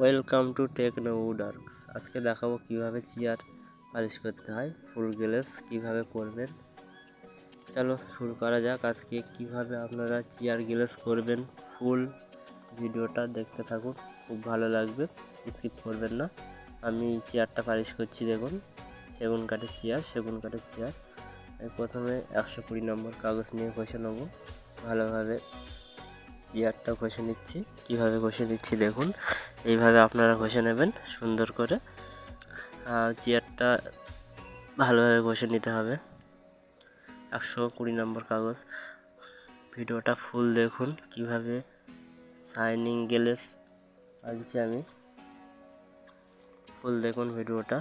Welcome to techno উডার্কস আজকে দেখাবো কীভাবে চেয়ার পালিশ করতে হয় ফুল গ্লেস কীভাবে করবেন। চলো শুরু করা যাক। আজকে কীভাবে আপনারা চেয়ার গ্লেস করবেন ফুল ভিডিওটা দেখতে থাকুন। খুব ভালো লাগবে স্কিপ করবেন না। আমি চেয়ারটা পালিশ করছি, দেখুন। সেগুন কাঠের চেয়ার সেগুন কাঠের চেয়ার প্রথমে একশো কুড়ি নম্বর কাগজ নিয়ে ঘষে নেব। ভালোভাবে চেয়ারটা ঘষে নিচ্ছি। কীভাবে ঘষে নিচ্ছি, দেখুন। এইভাবে আপনারা ঘষে নেবেন, সুন্দর করে। আর চেয়ারটা ভালোভাবে ঘষে নিতে হবে। একশো কুড়ি নম্বর কাগজ। ভিডিওটা ফুল দেখুন, কীভাবে সাইনিং গ্লেস আনছি আমি। ফুল দেখুন ভিডিওটা।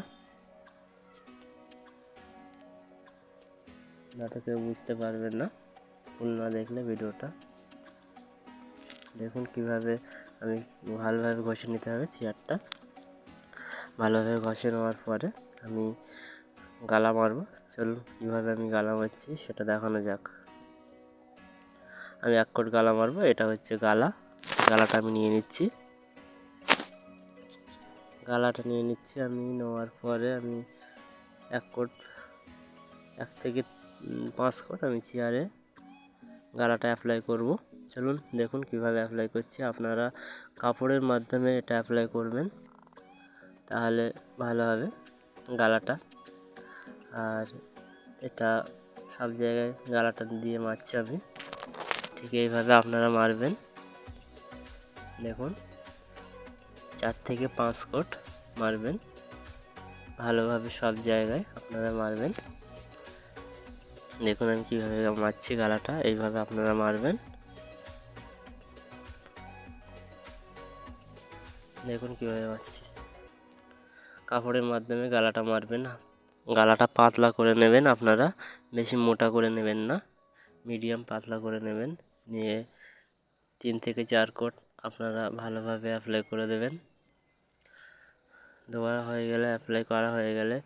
না তো কেউ বুঝতে পারবেন না। ফুল না দেখলে ভিডিওটা। দেখুন কীভাবে আমি ভালোভাবে ঘষে নিতে হবে, চেয়ারটা। ভালোভাবে ঘষে নেওয়ার পরে আমি গালা মারবো। চলুন, কীভাবে আমি গালা মারছি সেটা দেখানো যাক। আমি এক কোট গালা মারবো, এটা হচ্ছে গালা। গালাটা আমি নিয়ে নিচ্ছি। গালাটা নিয়ে নিচ্ছি আমি, নেওয়ার পরে আমি এক কোট, এক থেকে পাঁচ কোট আমি চেয়ারে গালাটা অ্যাপ্লাই করব। চলুন দেখুন কীভাবে অ্যাপ্লাই করছি। আপনারা কাপড়ের মাধ্যমে এটা অ্যাপ্লাই করবেন, তাহলে ভালো হবে গালাটা। আর এটা সব জায়গায় গালাটা দিয়ে মারছি আমি। ঠিক এইভাবে আপনারা মারবেন। দেখুন, চার থেকে পাঁচ কোট মারবেন। ভালোভাবে সব জায়গায় আপনারা মারবেন। দেখুন আমি কীভাবে মারছি গালাটা, এইভাবে আপনারা মারবেন। দেখুন কীভাবে মারছি কাপড়ের মাধ্যমে গালাটা মারবেন গালাটা পাতলা করে নেবেন আপনারা, বেশি মোটা করে নেবেন না। মিডিয়াম পাতলা করে নেবেন। নিয়ে তিন থেকে চার কোট আপনারা ভালোভাবে অ্যাপ্লাই করে দেবেন। দেওয়া হয়ে গেলে অ্যাপ্লাই করা হয়ে গেলে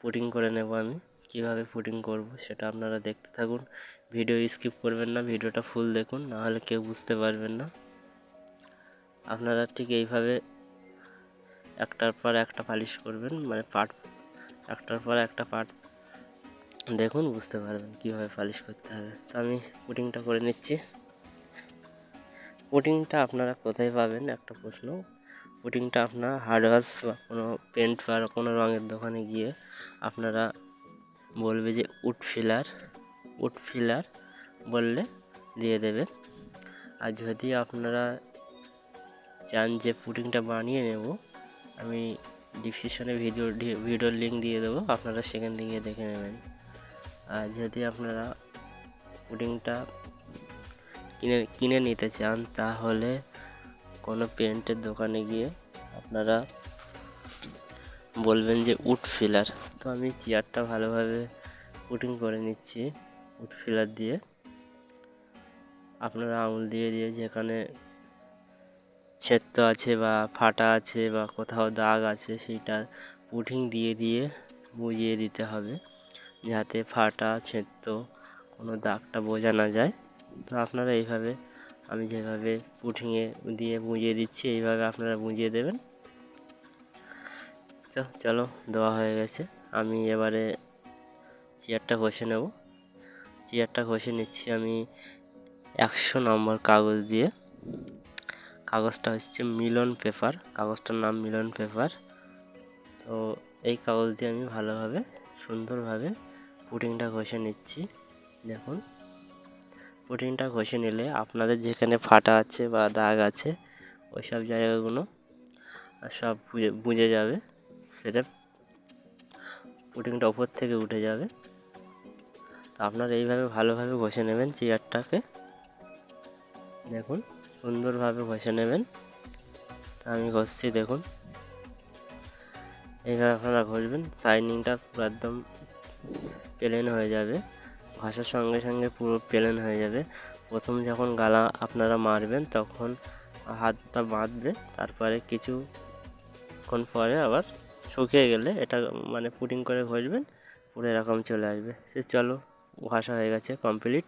পুটিং করে নেব আমি। কীভাবে ফুটিং করব সেটা আপনারা দেখতে থাকুন। ভিডিও স্কিপ করবেন না, ভিডিওটা ফুল দেখুন, নাহলে কেউ বুঝতে পারবেন না। আপনারা ঠিক এইভাবে একটার পর একটা পালিশ করবেন মানে পার্ট একটার পর একটা পার্ট দেখুন, বুঝতে পারবেন কীভাবে পালিশ করতে হবে। তো আমি পুটিংটা করে নিচ্ছি। পুটিংটা আপনারা কোথায় পাবেন? একটা প্রশ্ন। পুটিংটা আপনার হার্ডওয়াশ বা কোনো পেন্ট বা কোনো রঙের দোকানে গিয়ে আপনারা বলবে যে উড ফিলার উড ফিলার বললে দিয়ে দেবে আর যদি আপনারা চান যে পুটিংটা বানিয়ে নেব আমি ডিসক্রিপশানে ভিডিও ভিডিওর লিঙ্ক দিয়ে দেবো, আপনারা সেখান থেকে দেখে নেবেন। আর যদি আপনারা পুডিংটা কিনে কিনে নিতে চান, তাহলে কোনো পেন্টের দোকানে গিয়ে আপনারা বলবেন যে উড ফিলার তো আমি চেয়ারটা ভালোভাবে পুটিং করে নিচ্ছি উড ফিলার দিয়ে। আপনারা আঙুল দিয়ে দিয়ে যেখানে ছেত্র আছে বা ফাটা আছে বা কোথাও দাগ আছে সেইটা পুটিং দিয়ে দিয়ে বুঝিয়ে দিতে হবে যাতে ফাটা, ছেত্র কোনো দাগটা বোঝা না যায়। তো আপনারা এইভাবে আমি যেভাবে পুটিংয়ে দিয়ে বুঝিয়ে দিচ্ছি, এইভাবে আপনারা বুঝিয়ে দেবেন। তো চলো, দেওয়া হয়ে গেছে। আমি এবারে চেয়ারটা ঘষে নেব। চেয়ারটা ঘষে নিচ্ছি আমি একশো নম্বর কাগজ দিয়ে। কাগজটা হচ্ছে মিলন পেপার। কাগজটার নাম মিলন পেপার। তো এই কাগজ দিয়ে আমি ভালোভাবে, সুন্দরভাবে পুটিংটা ঘষে নিচ্ছি। দেখুন, পুটিংটা ঘষে নিলে আপনাদের যেখানে ফাটা আছে বা দাগ আছে ওই সব জায়গাগুলো সব বুঝে যাবে সেটা পুটিংটা ওপর থেকে উঠে যাবে। তো আপনারা এইভাবে ভালোভাবে ঘষে নেবেন চেয়ারটাকে। দেখুন সুন্দরভাবে ঘষে নেবেন। আমি ঘষছি, দেখুন। এইভাবে আপনারা ঘষবেন শাইনিংটা পুরো একদম প্লেন হয়ে যাবে। ঘষার সঙ্গে সঙ্গে পুরো প্লেন হয়ে যাবে। প্রথম যখন গালা আপনারা মারবেন, তখন হাতটা বাঁধবে, তারপরে কিছুক্ষণ পরে আবার শুকিয়ে গেলে এটা মানে পুটিং করে ঘষবেন, পুরো এরকম চলে আসবে। সে চলো, ঘষা হয়ে গেছে কমপ্লিট।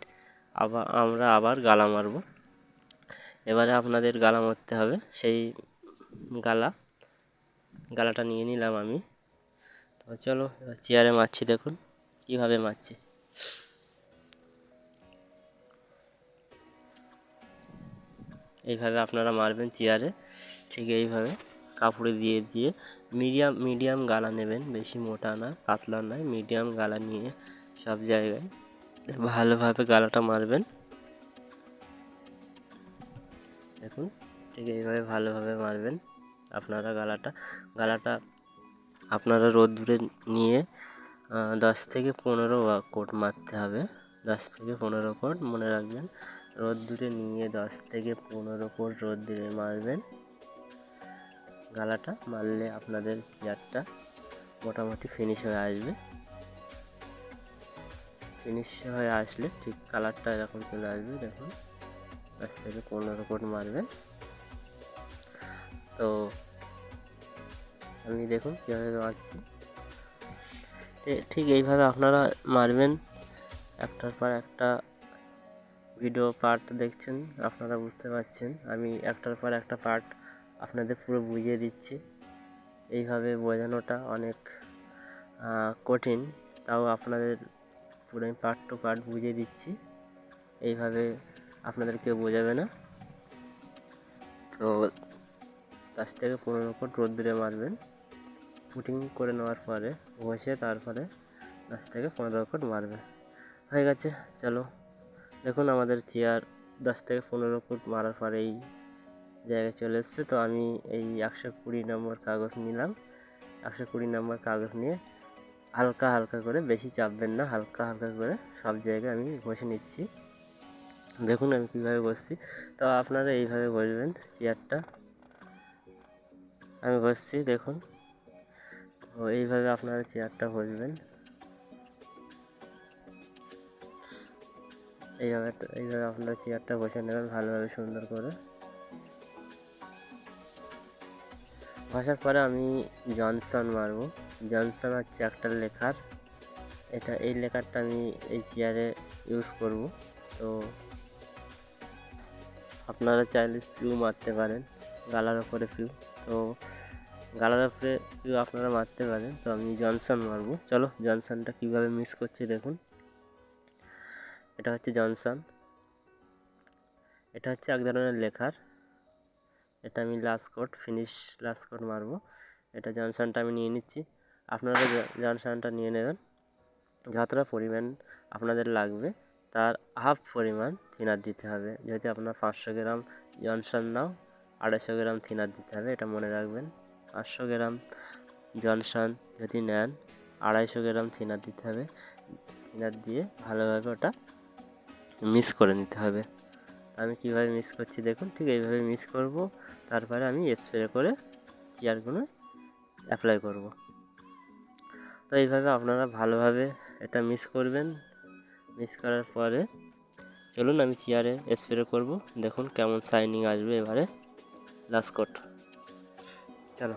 আবার আমরা আবার গালা মারবো। এবারে আপনাদের গালা মারতে হবে, সেই গালা, গালাটা নিয়ে নিলাম আমি। তো চলো, এবার চেয়ারে মারছি দেখুন, কীভাবে মারছি। এইভাবে আপনারা মারবেন চেয়ারে ঠিক এইভাবে, কাপড়ে দিয়ে দিয়ে। মিডিয়াম মিডিয়াম গালা নেবেন, বেশি মোটা না, পাতলা নয়, মিডিয়াম গালা নিয়ে সব জায়গায় ভালোভাবে গালাটা মারবেন। দেখুন, ঠিক এইভাবে ভালোভাবে মারবেন আপনারা গালাটা। গালাটা আপনারা রোদ্দুরে নিয়ে দশ থেকে পনেরো কোট মারতে হবে। দশ থেকে পনেরো কোট, মনে রাখবেন রোদ্দুরে নিয়ে দশ থেকে পনেরো কোট রোদ্দুরে মারবেন। গালাটা মারলে আপনাদের চেয়ারটা মোটামুটি ফিনিশ হয়ে আসবে। ফিনিশ হয়ে আসলে ঠিক কালারটা এরকম চলে আসবে, দেখুন। দশ থেকে পনেরো কোট মারবেন। তো আমি দেখুন কীভাবে মারছি। ঠিক এইভাবে আপনারা মারবেন। একটার পর একটা ভিডিও পার্ট দেখছেন, আপনারা বুঝতে পারছেন। আমি একটার পর একটা পার্ট আপনাদের পুরো বুঝিয়ে দিচ্ছি। এইভাবে বোঝানোটা অনেক কঠিন, তাও আপনাদের পুরো আমি পার্ট টু পার্ট বুঝিয়ে দিচ্ছি। এইভাবে আপনাদের কেউ বোঝাবে না। তো দশ থেকে পনেরো ফুট রোদ্দুরে মারবেন। পুটিং করে নেওয়ার পরে ঘষে তারপরে দশ থেকে পনেরো ফুট মারবে হয়ে গেছে, চলো। দেখুন আমাদের চেয়ার দশ থেকে পনেরো ফুট মারার পরে এই জায়গায় চলে এসছে। তো আমি এই একশো কুড়ি নম্বর কাগজ নিলাম। একশো কুড়ি নম্বর কাগজ নিয়ে হালকা হালকা করে, বেশি চাপবেন না, হালকা হালকা করে সব জায়গায় আমি ঘষে নিচ্ছি। দেখুন আমি কীভাবে বসছি। তো আপনারা এইভাবে বসবেন চেয়ারটা। আমি বসছি, দেখুন। তো এইভাবে আপনারা চেয়ারটা বসবেন। এইভাবে এইভাবে আপনারা চেয়ারটা বসে নেবেন ভালোভাবে সুন্দর করে। বসার পরে আমি জনসন মারবো। জনসন হচ্ছে একটা লেখার। এটা, এই লেখারটা আমি এই চেয়ারে ইউজ করব। তো আপনারা চাইলে ফিউ মারতে পারেন, গালার ওপরে ফিউ। তো গালার ওপরে ফিউ আপনারা মারতে পারেন, তো আমি জনসন মারবো। চলো, জনসনটা কীভাবে মিস করছি দেখুন। এটা হচ্ছে জনসন। এটা হচ্ছে এক ধরনের লেখার। এটা আমি last coat finish last coat মারবো। এটা জনসনটা আমি নিয়ে নিচ্ছি। আপনারা জনসনটা নিয়ে নেবেন। যতটা পরিমাণ আপনাদের লাগবে। তার হাফ পরিমাণ থিনার দিতে হবে। যদি আপনার পাঁচশো গ্রাম জনসন নাও, আড়াইশো গ্রাম থিনার দিতে হবে, এটা মনে রাখবেন। পাঁচশো গ্রাম জনসন যদি নেন, আড়াইশো গ্রাম থিনার দিতে হবে। থিনার দিয়ে ভালোভাবে ওটা মিক্স করে নিতে হবে। আমি কীভাবে মিক্স করছি দেখুন, ঠিক এইভাবে মিক্স করব। তারপরে আমি স্প্রে করে চেয়ারগুলো অ্যাপ্লাই করব। তো এইভাবে আপনারা ভালোভাবে এটা মিক্স করবেন। মিক্স করার পরে চলুন আমি চেয়ারে স্প্রে করব। দেখুন কেমন শাইনিং আসবে এবারে। লাস্ট কোট চলো।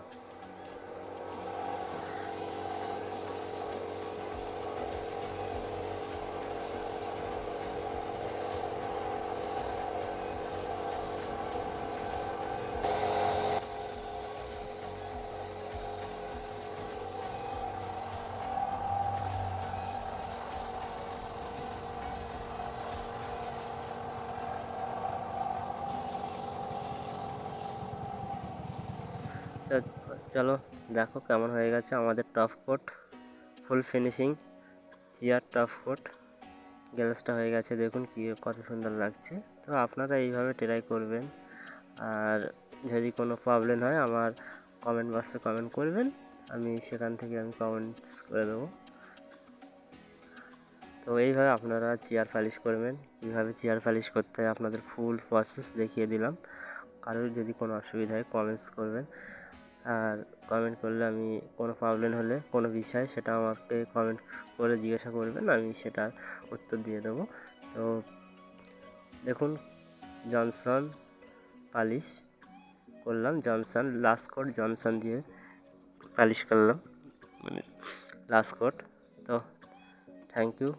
চ- চলো দেখো কেমন হয়ে গেছে আমাদের top coat full finishing chair top coat গ্যালাসটা হয়ে গেছে, দেখুন কি, কত সুন্দর লাগছে। তো আপনারা এইভাবে ট্রাই করবেন। আর যদি কোনো প্রবলেম হয়, আমার কমেন্ট বক্সে কমেন্ট করবেন। আমি সেখান থেকে আমি কমেন্টস করে দেবো। তো এইভাবে আপনারা চেয়ার পালিশ করবেন। কীভাবে চেয়ার পালিশ করতে হয়, আপনাদের ফুল প্রসেস দেখিয়ে দিলাম। কারোর যদি কোনো অসুবিধা হয় কমেন্টস করবেন। আর কমেন্ট করলে আমি কোনো প্রবলেম হলে, কোনো বিষয় সেটা আমাকে কমেন্ট করে জিজ্ঞাসা করবেন, আমি সেটার উত্তর দিয়ে দেবো। তো দেখুন জনসন পালিশ করলাম জনসন লাস্ট কোট জনসন দিয়ে পালিশ করলাম মানে লাস্ট কোট তো থ্যাংক ইউ